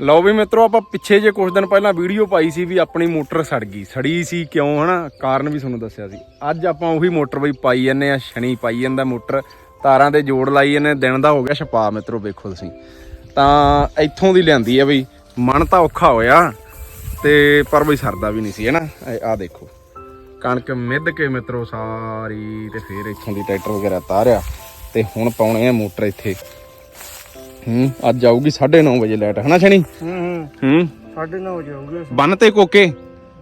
ਲਓ ਵੀ ਮਿੱਤਰੋ, ਆਪਾਂ ਪਿੱਛੇ ਜੇ ਕੁਝ ਦਿਨ ਪਹਿਲਾਂ ਵੀਡੀਓ ਪਾਈ ਸੀ ਵੀ ਆਪਣੀ ਮੋਟਰ ਸੜ ਗਈ। ਸੜੀ ਸੀ ਕਿਉਂ, ਹਨਾ? ਕਾਰਨ ਵੀ ਤੁਹਾਨੂੰ ਦੱਸਿਆ ਸੀ। ਅੱਜ ਆਪਾਂ ਉਹੀ ਮੋਟਰ ਬਈ ਪਾਈ ਜੰਨੇ ਆ, ਸ਼ਨੀ ਪਾਈ ਜਾਂਦਾ ਮੋਟਰ। ਤਾਰਾਂ ਦੇ ਜੋੜ ਲਾਈ ਜੰਨੇ ਦਿਨ ਦਾ ਹੋ ਗਿਆ ਛਪਾ ਮਿੱਤਰੋ, ਵੇਖੋ ਤੁਸੀਂ। ਤਾਂ ਇੱਥੋਂ ਦੀ ਲਿਆਂਦੀ ਆ ਬਈ। ਮਨ ਤਾਂ ਔਖਾ ਹੋਇਆ ਤੇ ਪਰ ਬਈ ਸਰਦਾ ਵੀ ਨਹੀਂ ਸੀ, ਹਨਾ? ਆ ਦੇਖੋ। ਕਣਕ ਮਿੱਧ ਕੇ ਮਿੱਤਰੋ, ਸਾਰੀ ਤੇ ਫੇਰ ਇੱਥੋਂ ਦੀ ਟਰੈਕਟਰ ਵਗੈਰਾ ਤਾਰਿਆ। ਤੇ ਹੁਣ ਪਾਉਣੇ ਆ ਮੋਟਰ ਇੱਥੇ। ਹੂੰ ਅੱਜ ਆਊਗੀ 9:30 ਵਜੇ ਲਾਈਟ ਹਨਾ ਸ਼ਨੀ ਹੂੰ ਹੂੰ। ਹੂੰ। ਸਾਢੇ ਨੌ ਵਜੇ ਆਉਂਗੇ ਬੰਨ ਤੇ ਕੋਕੇ?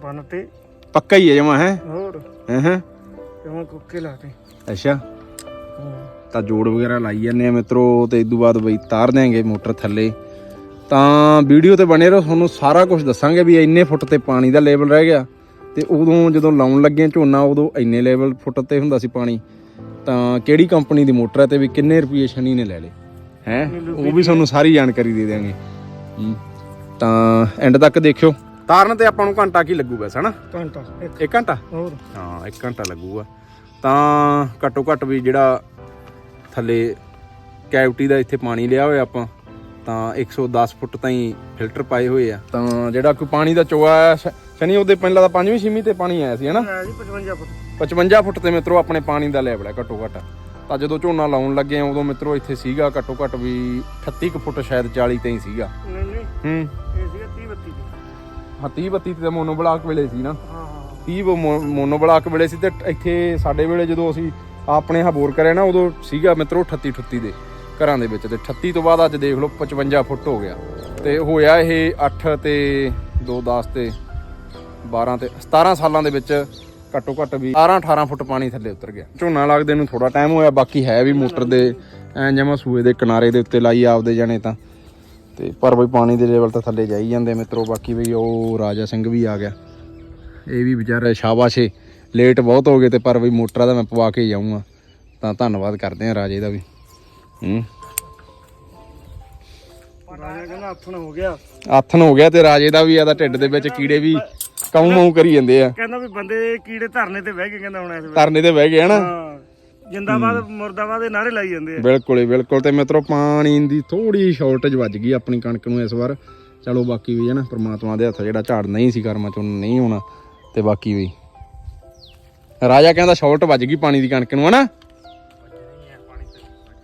ਬਨ ਤੇ। ਪੱਕਾ ਹੀ ਹੈ ਜਮਾ ਹੈ? ਹੋਰ? ਹਾਂ ਹਾਂ? ਜਮਾ ਕੁੱਕੇ ਲਾਤੇ ਅੱਛਾ। ਤਾਂ ਜੋੜ ਵਗੈਰਾ ਲਾਈ ਜਾਂਦੇ ਆ ਮਿੱਤਰੋ ਤੇ ਇਦੋਂ ਬਾਅਦ ਬਈ ਤਾਰ ਦਿਆਂਗੇ ਮੋਟਰ ਥੱਲੇ। ਤਾਂ ਵੀਡੀਓ ਤੇ ਬਣੇ ਰਹੋ ਤੁਹਾਨੂੰ ਸਾਰਾ ਕੁਝ ਦੱਸਾਂਗੇ ਵੀ ਇੰਨੇ ਫੁੱਟ ਤੇ ਪਾਣੀ ਦਾ ਲੈਵਲ ਰਹਿ ਗਿਆ। ਤੇ ਉਦੋਂ ਜਦੋਂ ਲਾਉਣ ਲੱਗੇ ਝੋਨਾ ਉਦੋਂ ਇੰਨੇ ਲੈਵਲ ਫੁੱਟ ਤੇ ਹੁੰਦਾ ਸੀ ਪਾਣੀ। ਤਾਂ ਕਿਹੜੀ ਕੰਪਨੀ ਦੀ ਮੋਟਰ ਹੈ ਤੇ ਵੀ ਕਿੰਨੇ ਰੁਪਏ ਸ਼ਨੀ ਨੇ ਲੈ ਲਏ? ਹੈ? ਉਹ ਵੀ ਤੁਹਾਨੂੰ ਸਾਰੀ ਜਾਣਕਾਰੀ ਦੇ ਦਿਆਂਗੇ। ਹੂੰ। ਤਾਂ ਐਂਡ ਤੱਕ ਦੇਖਿਓ। ਤਾਰਨ ਤੇ ਆਪਾਂ ਨੂੰ ਘੰਟਾ ਕੀ ਲੱਗੂਗਾ ਸਣਾ ਘੰਟਾ ਇੱਕ। 1 ਘੰਟਾ? ਹੋਰ। ਹਾਂ 1 ਘੰਟਾ ਲੱਗੂਗਾ। ਤਾਂ ਘੱਟੋ ਘੱਟ ਵੀ ਜਿਹੜਾ ਥੱਲੇ ਕੈਵਿਟੀ ਦਾ ਇੱਥੇ ਪਾਣੀ ਲਿਆ ਹੋਇਆ ਆਪਾਂ ਤਾਂ 110 ਫੁੱਟ ਤਾਈਂ ਫਿਲਟਰ ਪਾਏ ਹੋਏ ਆ। ਤਾਂ ਜਿਹੜਾ ਕੋਈ ਪਾਣੀ ਦਾ ਚੋਆ ਸ਼ਨੀ ਉਹਦੇ ਪਹਿਲਾਂ ਤਾਂ ਪੰਜਵੀਂ ਛੇਵੀਂ ਤੇ ਪਾਣੀ ਆਇਆ ਸੀ ਹਨਾ? ਹੈ ਜੀ 55 ਫੁੱਟ। 55 ਫੁੱਟ ਤੇ ਮਿੱਤਰੋ ਆਪਣੇ ਪਾਣੀ ਦਾ ਲੈਵਲ ਹੈ ਘੱਟੋ ਘੱਟ। ਤਾਂ ਜਦੋਂ ਝੋਨਾ ਲਾਉਣ ਲੱਗੇ ਆ ਉਦੋਂ ਮਿੱਤਰੋ ਇੱਥੇ ਸੀਗਾ ਘੱਟੋ ਘੱਟ ਵੀ 38 ਕੁ ਫੁੱਟ ਸ਼ਾਇਦ 40 ਤੇ ਹੀ ਸੀਗਾ। ਨਹੀਂ ਨਹੀਂ। ਹੂੰ। ਇਹ ਸੀਗਾ 30 32 ਹਾਂ 30 32 ਤੇ ਮੋਨੋ ਬਲਾਕ ਵੇਲੇ ਸੀ ਨਾ। ਹਾਂ ਹਾਂ 30 ਮੋਨੋ ਬਲਾਕ ਵੇਲੇ ਸੀ ਤੇ ਇੱਥੇ ਸਾਡੇ ਵੇਲੇ ਜਦੋਂ ਅਸੀਂ ਆਪਣੇ ਆਹ ਬੋਰ ਕਰਿਆ ਨਾ ਉਦੋਂ ਸੀਗਾ ਮਿੱਤਰੋ 38 38 ਦੇ ਘਰਾਂ ਦੇ ਵਿੱਚ ਤੇ 38 ਤੋਂ ਬਾਅਦ ਅੱਜ ਦੇਖ ਲਓ 55 ਫੁੱਟ ਹੋ ਗਿਆ। ਤੇ ਹੋਇਆ ਇਹ 8 ਤੇ 2 10 ਤੇ 12 ਤੇ 17 ਸਾਲਾਂ ਦੇ ਵਿੱਚ ਘੱਟੋ ਘੱਟ ਵੀ 18 18 ਫੁੱਟ ਪਾਣੀ ਥੱਲੇ ਉਤਰ ਗਿਆ। ਝੋਨਾ ਲੱਗਦੇ ਨੂੰ ਥੋੜਾ ਟਾਈਮ ਹੋਇਆ ਬਾਕੀ ਹੈ ਵੀ ਮੋਟਰ ਦੇ। ਐ ਜਮਾ ਸੂਏ ਦੇ ਕਿਨਾਰੇ ਦੇ ਉੱਤੇ ਲਾਈ ਆਪਦੇ ਜਾਣੇ ਤਾਂ। ਤੇ ਪਰ ਬਈ ਪਾਣੀ ਦੇ ਲੈਵਲ ਤਾਂ ਥੱਲੇ ਜਾਈ ਜਾਂਦੇ ਮਿੱਤਰੋ ਬਾਕੀ ਵੀ ਉਹ ਰਾਜਾ ਸਿੰਘ ਵੀ ਆ ਗਿਆ। ਇਹ ਵੀ ਵਿਚਾਰਾ ਸ਼ਾਬਾਸ਼ ਲੇਟ ਬਹੁਤ ਹੋ ਗਏ ਤੇ ਪਰ ਵੀ ਮੋਟਰਾਂ ਦਾ ਮੈਂ ਪਵਾ ਕੇ ਜਾਊਂਗਾ। ਤਾਂ ਧੰਨਵਾਦ ਕਰਦੇ ਆ ਰਾਜੇ ਦਾ ਵੀ। ਹੂੰ। ਰਾਜਾ ਕਹਿੰਦਾ ਹੱਥਣ ਹੋ ਗਿਆ। ਆਥਨ ਹੋ ਗਿਆ ਤੇ ਰਾਜੇ ਦਾ ਵੀ ਆਦਾ ਢਿੱਡ ਦੇ ਵਿੱਚ ਕੀੜੇ ਵੀ ਕਾਉ ਮਾਉ ਕਰੀ ਜਾਂਦੇ ਆ। ਕਹਿੰਦਾ ਵੀ ਬੰਦੇ ਕੀੜੇ ਧਰਨੇ ਤੇ ਬਹਿ ਕੇ ਕਹਿੰਦਾ ਹੁਣ ਇਸ ਵੇਲੇ। ਤਰਨੇ ਤੇ ਬਹਿ ਗਏ ਹਨਾ ਹਾਂ ਜਿੰਦਾਬਾਦ ਮੁਰਦਾਬਾਦ ਦੇ ਨਾਰੇ ਲਾਈ ਜਾਂਦੇ ਆ। ਬਿਲਕੁਲ ਹੀ ਬਿਲਕੁਲ। ਤੇ ਮਿੱਤਰੋ ਪਾਣੀ ਦੀ ਥੋੜੀ ਸ਼ਾਰਟੇਜ ਵੱਜ ਗਈ ਆਪਣੀ ਕਣਕ ਨੂੰ ਇਸ ਵਾਰ। ਚਲੋ ਬਾਕੀ ਵੀ ਹੈ ਨਾ ਪ੍ਰਮਾਤਮਾ ਦੇ ਹੱਥ ਜਿਹੜਾ ਝਾੜ ਨਹੀਂ ਸੀ ਕਰਮਾਂ ਚੋਂ ਨਹੀਂ ਹੋਣਾ। ਤੇ ਬਾਕੀ ਵੀ। ਰਾਜਾ ਕਹਿੰਦਾ ਸ਼ਾਰਟ ਵੱਜ ਗਈ ਪਾਣੀ ਦੀ ਕਣਕ ਨੂੰ ਹਨਾ?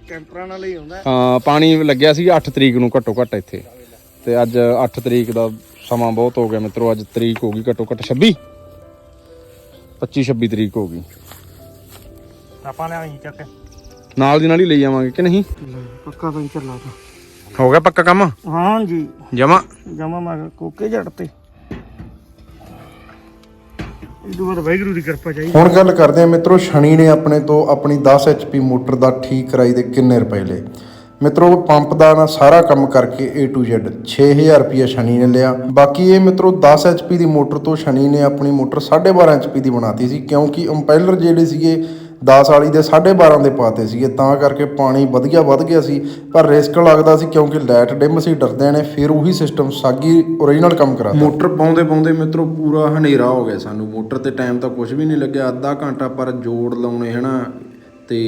ਕੈਂਪਰਾਂ ਨਾਲ ਹੀ ਆਉਂਦਾ ਹਾਂ ਪਾਣੀ ਲੱਗਿਆ ਸੀ 8 ਤਰੀਕ ਨੂੰ ਘੱਟੋ ਘੱਟ ਇੱਥੇ। ਤੇ ਅੱਜ 8 ਤਰੀਕ ਦਾ ਸਮਾਂ ਬਹੁਤ ਹੋ ਗਿਆ ਮਿੱਤਰੋ ਅੱਜ ਤਰੀਕ ਹੋ ਗਈ ਘੱਟੋ ਘੱਟ 26 25 26 ਤਰੀਕ ਹੋ ਗਈ। ਆਪਾਂ ਲਿਆ ਨਹੀਂ ਚੱਕ। ਨਾਲ ਦੀ ਨਾਲ ਹੀ ਲਈ ਜਾਵਾਂਗੇ ਕਿ ਨਹੀਂ? ਪੱਕਾ ਪੈਂਚਰ ਲਾਤਾ ਹੋ ਗਿਆ ਪੱਕਾ ਕੰਮ? ਹਾਂ ਜੀ ਜਮਾ? ਜਮਾ ਮੈਂ ਕੋਕੇ ਜੜ ਤੇ। ਬਾਅਦ ਦੀ ਕਿਰਪਾ ਚਾਹੀਦੀ। ਹੁਣ ਗੱਲ ਕਰਦੇ ਆ ਮਿੱਤਰੋ ਸ਼ਨੀ ਨੇ ਆਪਣੇ ਤੋਂ ਆਪਣੀ 10 HP ਮੋਟਰ ਦਾ ਠੀਕ ਕਰਾਈ ਦੇ ਕਿੰਨੇ ਰੁਪਏ ਲਏ? ਮਿੱਤਰੋ, ਪੰਪ ਦਾ ਨਾ ਸਾਰਾ ਕੰਮ ਕਰਕੇ A to Z 6000 ਰੁਪਏ ਸ਼ਨੀ ਨੇ ਲਿਆ। ਬਾਕੀ ਇਹ ਮਿੱਤਰੋ 10 HP ਦੀ ਮੋਟਰ ਤੋਂ ਸ਼ਨੀ ਨੇ ਆਪਣੀ ਮੋਟਰ 12.5 HP ਦੀ ਬਣਾਤੀ ਸੀ, ਕਿਉਂਕਿ ਇੰਪੈਲਰ ਜਿਹੜੇ ਸੀਗੇ 10 ਵਾਲੀ ਦੇ 12.5 ਦੇ ਪਾਤੇ ਸੀਗੇ, ਤਾਂ ਕਰਕੇ ਪਾਣੀ ਵਧੀਆ ਵੱਧ ਗਿਆ ਸੀ। ਪਰ ਰਿਸਕ ਲੱਗਦਾ ਸੀ ਕਿਉਂਕਿ ਲਾਈਟ ਡਿਮ ਸੀ, ਡਰਦੇ ਨੇ, ਫਿਰ ਉਹੀ ਸਿਸਟਮ ਸਾਗੀ ਓਰੀਜਨਲ ਕੰਮ ਕਰਾ ਮੋਟਰ ਪਾਉਂਦੇ ਪਾਉਂਦੇ ਮਿੱਤਰੋ, ਪੂਰਾ ਹਨੇਰਾ ਹੋ ਗਿਆ ਸਾਨੂੰ। ਮੋਟਰ ਤੇ ਟਾਈਮ ਤਾਂ ਕੁਝ ਵੀ ਨਹੀਂ ਲੱਗਿਆ, ਅੱਧਾ ਘੰਟਾ ਪਰ ਜੋੜ ਲਾਉਣੇ, ਹਨਾ? ਤੇ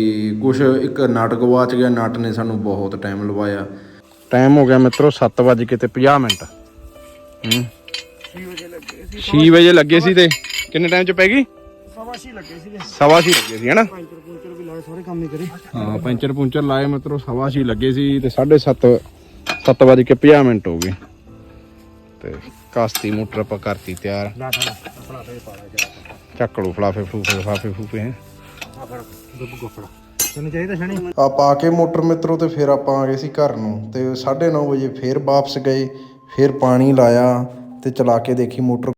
ਕੁਝ ਇੱਕ ਨਟ ਗਵਾਚ ਗਿਆ ਨਟ ਨੇ ਸਾਨੂੰ ਬਹੁਤ ਟਾਈਮ ਲਵਾਇਆ। ਟਾਈਮ ਹੋ ਗਿਆ ਮਿੱਤਰੋ 7 ਵਜੇ ਕੇ ਤੇ 50 ਮਿੰਟ। ਹੂੰ। 6 ਵਜੇ ਲੱਗੇ ਸੀ 6 ਵਜੇ ਲੱਗੇ ਸੀ ਤੇ ਕਿੰਨੇ ਟਾਈਮ ਚ ਪੈ ਗਈ? ਸਵਾ ਛੇ ਲੱਗੇ ਸਵਾ ਸੀ ਹਨਾ? ਪੈਂਚਰ ਪੁੰਚਰ ਵੀ ਲਾਏ ਸਾਰੇ ਕੰਮ ਹੀ ਕਰੇ। ਹਾਂ ਪੈਂਚਰ ਪੁੰਚਰ ਲਾਏ ਮਿੱਤਰੋ ਸਵਾ ਛੇ ਲੱਗੇ ਸੀ ਤੇ 7:30 7 ਵਜੇ ਕੇ 50 ਮਿੰਟ ਹੋ ਗਏ। ਤੇ ਕਾਸਤੀ ਮੋਟਰ ਆਪਾਂ ਕਰਤੀ ਤਿਆਰ। ਚੱਕ ਲੋ ਫਲਾਫੇ ਫਲੂਫੇ ਫਾਫੇ ਫੂਫੇ ਹੈਂ। ਆ ਫੜ ਦੁੱਬ ਗੋਫੜਾ ਤੈਨੂੰ ਚਾਹੀਦਾ ਸ਼ਣੀ ਆ ਪਾ ਕੇ ਮੋਟਰ ਮਿੱਤਰੋ ਤੇ ਫਿਰ ਆਪਾਂ ਆ ਗਏ ਸੀ ਘਰ ਨੂੰ ਤੇ 9:30 ਵਜੇ ਫਿਰ ਵਾਪਸ ਗਏ, ਫਿਰ ਪਾਣੀ ਲਾਇਆ ਤੇ ਚਲਾ ਕੇ ਦੇਖੀ ਮੋਟਰ